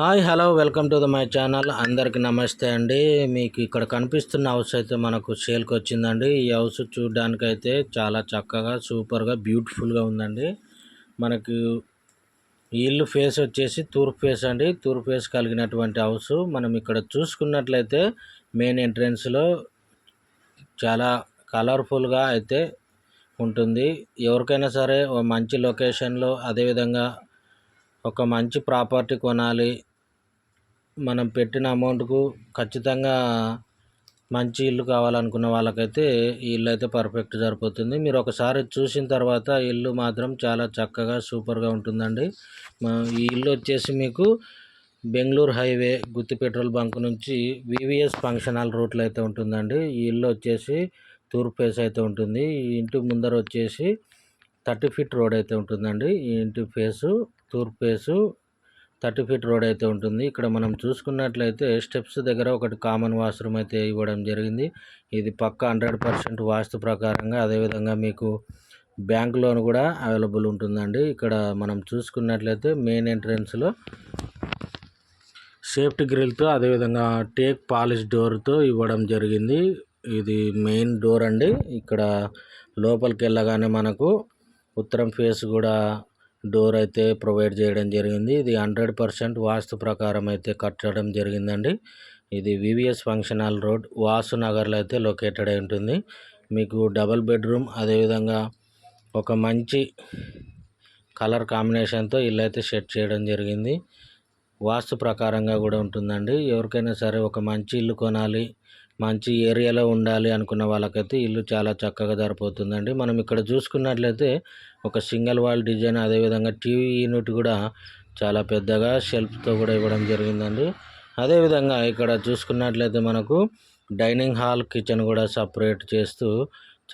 Hi hello welcome to the my channel. అందరికీ నమస్తే అండి. మీకు ఇక్కడ కనిపిస్తున్న హౌస్ అయితే మనకు సేల్కి వచ్చిందండి. ఈ హౌస్ చూడడానికి అయితే చాలా చక్కగా సూపర్గా బ్యూటిఫుల్గా ఉందండి. మనకు ఇల్లు ఫేస్ వచ్చేసి తూర్పు ఫేస్ అండి. తూర్పు ఫేస్ కలిగినటువంటి హౌస్. మనం ఇక్కడ చూసుకున్నట్లయితే మెయిన్ ఎంట్రన్స్లో చాలా కలర్ఫుల్గా అయితే ఉంటుంది. ఎవరికైనా సరే మంచి లొకేషన్లో అదేవిధంగా ఒక మంచి ప్రాపర్టీ కొనాలి. మనం పెట్టిన అమౌంట్కు ఖచ్చితంగా మంచి ఇల్లు కావాలనుకున్న వాళ్ళకైతే ఈ ఇల్లు అయితే పర్ఫెక్ట్ సరిపోతుంది. మీరు ఒకసారి చూసిన తర్వాత ఇల్లు మాత్రం చాలా చక్కగా సూపర్గా ఉంటుందండి. ఈ ఇల్లు వచ్చేసి మీకు Bengaluru highway Gooty petrol bunk నుంచి V V S function hall రూట్లో అయితే ఉంటుందండి. ఈ ఇల్లు వచ్చేసి తూర్పు ఫేస్ అయితే ఉంటుంది. ఈ ఇంటి ముందర వచ్చేసి థర్టీ ఫీట్ రోడ్ అయితే ఉంటుందండి. ఈ ఇంటి ఫేసు తూర్పేసు థర్టీ ఫీట్ రోడ్ అయితే ఉంటుంది. ఇక్కడ మనం చూసుకున్నట్లయితే స్టెప్స్ దగ్గర ఒకటి కామన్ వాష్రూమ్ అయితే ఇవ్వడం జరిగింది. ఇది పక్క హండ్రెడ్ పర్సెంట్ వాస్తు ప్రకారంగా అదేవిధంగా మీకు బ్యాంక్ లోన్ కూడా అవైలబుల్ ఉంటుందండి. ఇక్కడ మనం చూసుకున్నట్లయితే మెయిన్ ఎంట్రన్స్లో సేఫ్టీ గ్రిల్తో అదేవిధంగా టేక్ పాలిష్ డోర్తో ఇవ్వడం జరిగింది. ఇది మెయిన్ డోర్ అండి. ఇక్కడ లోపలికి వెళ్ళగానే మనకు ఉత్తరం ఫేస్ కూడా డోర్ అయితే ప్రొవైడ్ చేయడం జరిగింది. ఇది హండ్రెడ్ పర్సెంట్ వాస్తు ప్రకారం అయితే కట్టడం జరిగిందండి. ఇది V V S function hall road. Vasu నగర్లో అయితే లొకేటెడ్ అయి ఉంటుంది. మీకు డబల్ బెడ్రూమ్ అదేవిధంగా ఒక మంచి కలర్ కాంబినేషన్తో ఇల్లు అయితే సెట్ చేయడం జరిగింది. వాస్తు ప్రకారంగా కూడా ఉంటుందండి. ఎవరికైనా సరే ఒక మంచి ఇల్లు కొనాలి మంచి ఏరియాలో ఉండాలి అనుకున్న వాళ్ళకైతే ఇల్లు చాలా చక్కగా సరిపోతుందండి. మనం ఇక్కడ చూసుకున్నట్లయితే ఒక సింగిల్ వాల్ డిజైన్ అదేవిధంగా టీవీ యూనిట్ కూడా చాలా పెద్దగా షెల్ఫ్తో కూడా ఇవ్వడం జరిగిందండి. అదేవిధంగా ఇక్కడ చూసుకున్నట్లయితే మనకు డైనింగ్ హాల్ కిచెన్ కూడా సపరేట్ చేస్తూ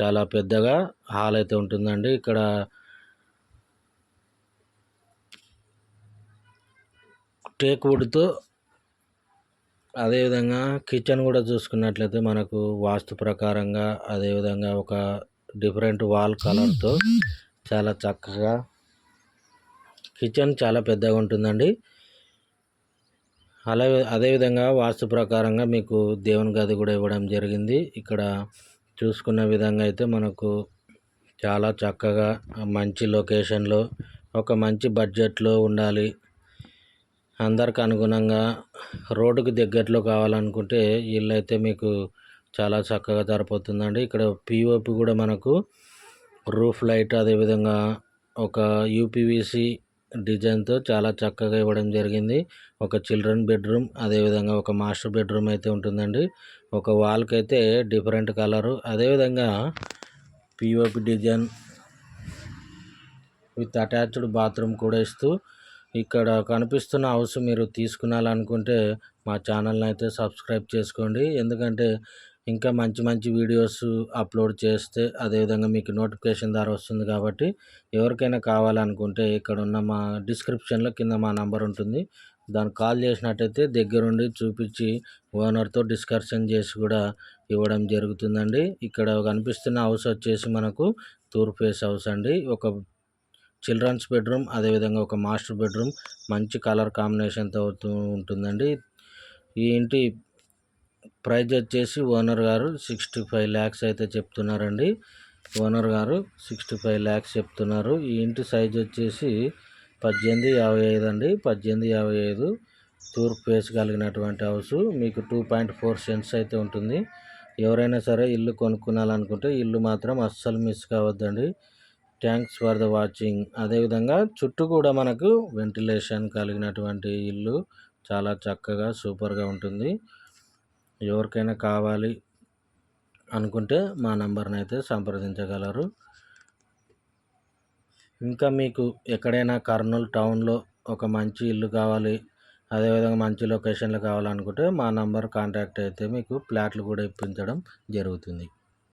చాలా పెద్దగా హాల్ అయితే ఉంటుందండి. ఇక్కడ టేక్ వుడ్తో అదేవిధంగా కిచెన్ కూడా చూసుకున్నట్లయితే మనకు వాస్తు ప్రకారంగా అదేవిధంగా ఒక డిఫరెంట్ వాల్ కలర్తో చాలా చక్కగా కిచెన్ చాలా పెద్దగా ఉంటుందండి. అలాగే అదేవిధంగా వాస్తు ప్రకారంగా మీకు దేవుని గది కూడా ఇవ్వడం జరిగింది. ఇక్కడ చూసుకున్న విధంగా అయితే మనకు చాలా చక్కగా మంచి లొకేషన్లో ఒక మంచి బడ్జెట్లో ఉండాలి. అందరికి అనుగుణంగా రోడ్డుకి దగ్గరలో కావాలనుకుంటే ఇల్లు అయితే మీకు చాలా చక్కగా సరిపోతుందండి. ఇక్కడ పిఓపి కూడా మనకు రూఫ్ లైట్ అదేవిధంగా ఒక యూపీవీసీ డిజైన్తో చాలా చక్కగా ఇవ్వడం జరిగింది. ఒక చిల్డ్రన్ బెడ్రూమ్ అదేవిధంగా ఒక మాస్టర్ బెడ్రూమ్ అయితే ఉంటుందండి. ఒక వాల్కి అయితే డిఫరెంట్ కలరు. అదేవిధంగా POP design with attached bathroom కూడా ఇస్తూ ఇక్కడ కనిపిస్తున్న హౌస్ మీరు తీసుకునాలనుకుంటే మా ఛానల్ని అయితే సబ్స్క్రైబ్ చేసుకోండి. ఎందుకంటే ఇంకా మంచి మంచి వీడియోస్ అప్లోడ్ చేస్తే అదేవిధంగా మీకు నోటిఫికేషన్ ద్వారా వస్తుంది కాబట్టి ఎవరికైనా కావాలనుకుంటే ఇక్కడ ఉన్న మా డిస్క్రిప్షన్లో కింద మా నంబర్ ఉంటుంది. దానికి కాల్ చేసినట్టయితే దగ్గరుండి చూపించి ఓనర్తో డిస్కషన్ చేసి కూడా ఇవ్వడం జరుగుతుందండి. ఇక్కడ కనిపిస్తున్న హౌస్ వచ్చేసి మనకు తూర్పు ఫేస్ హౌస్ అండి. ఒక చిల్డ్రన్స్ బెడ్రూమ్ అదేవిధంగా ఒక మాస్టర్ బెడ్రూమ్. మంచి కలర్ కాంబినేషన్తో అవుతూ ఉంటుందండి. ఈ ఇంటి ప్రైజ్ వచ్చేసి ఓనర్ గారు సిక్స్టీ ఫైవ్ ల్యాక్స్ అయితే చెప్తున్నారండి. ఓనర్ గారు సిక్స్టీ ఫైవ్ ల్యాక్స్ చెప్తున్నారు. ఈ ఇంటి సైజ్ వచ్చేసి పద్దెనిమిది యాభై ఐదు అండి. పద్దెనిమిది యాభై ఐదు తూర్పు ఫేస్ కలిగినటువంటి హౌస్. మీకు టూ పాయింట్ ఫోర్ సెంట్స్ అయితే ఉంటుంది. ఎవరైనా సరే ఇల్లు కొనుక్కోవాలనుకుంటే ఇల్లు మాత్రం అస్సలు మిస్ కావద్దండి. థ్యాంక్స్ ఫర్ ద వాచింగ్ అదేవిధంగా చుట్టూ కూడా మనకు వెంటిలేషన్ కలిగినటువంటి ఇల్లు చాలా చక్కగా సూపర్గా ఉంటుంది. ఎవరికైనా కావాలి అనుకుంటే మా నంబర్ని అయితే సంప్రదించగలరు. ఇంకా మీకు ఎక్కడైనా కర్నూలు టౌన్లో ఒక మంచి ఇల్లు కావాలి అదేవిధంగా మంచి లొకేషన్లో కావాలనుకుంటే మా నంబర్ కాంటాక్ట్ అయితే మీకు ప్లాట్లు కూడా ఇప్పించడం జరుగుతుంది.